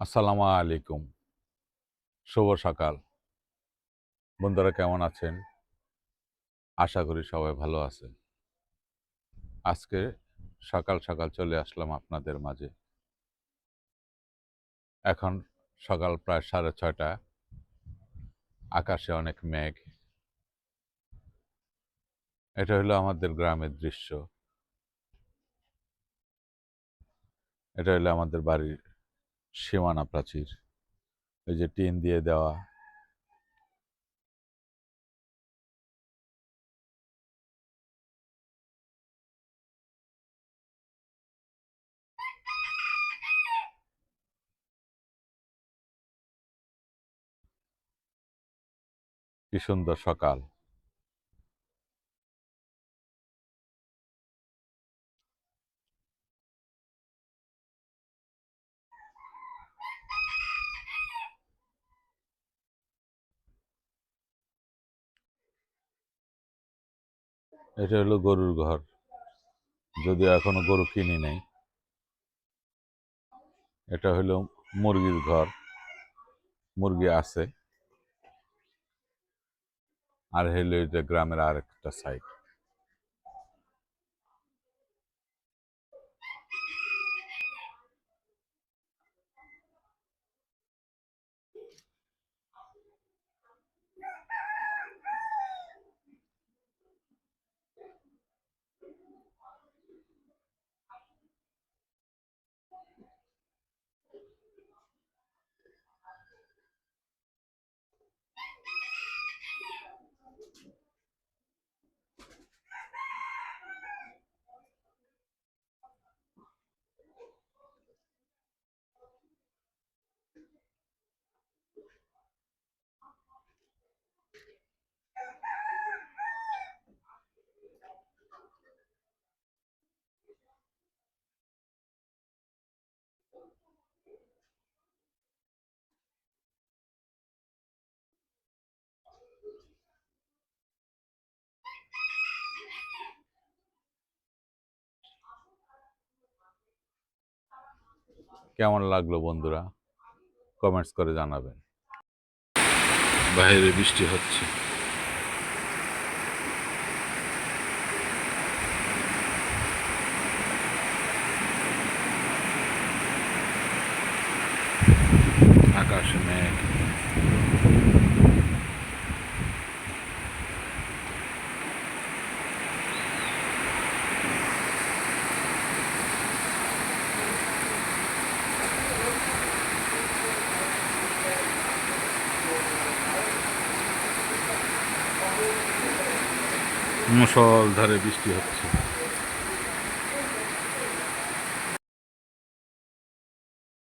আসসালামু আলাইকুম। শুভ সকাল। বন্ধুরা কেমন আছেন? আশা করি সবাই ভালো আছেন। আজকে সকাল সকাল চলে আসলাম আপনাদের মাঝে। এখন সকাল প্রায় সাড়ে ছয়টা। আকাশে অনেক মেঘ। এটা হলো আমাদের গ্রামের দৃশ্য। এটা হলো আমাদের বাড়ির সীমানা প্রাচীর। ওই যে টিন দিয়ে দেওয়া। কি সুন্দর সকাল। এটা হলো গরুর ঘর। যদিও এখনও গরু কিনি নেই। এটা হলো মুরগির ঘর। মুরগি আছে। আর হলো এটা গ্রামের আরেকটা সাইড কেমন লাগল বন্ধুরা? কমেন্টস করে জানাবেন। বাইরে বৃষ্টি হচ্ছে। আকাশে মেঘ। মুসলধারে বৃষ্টি হচ্ছে।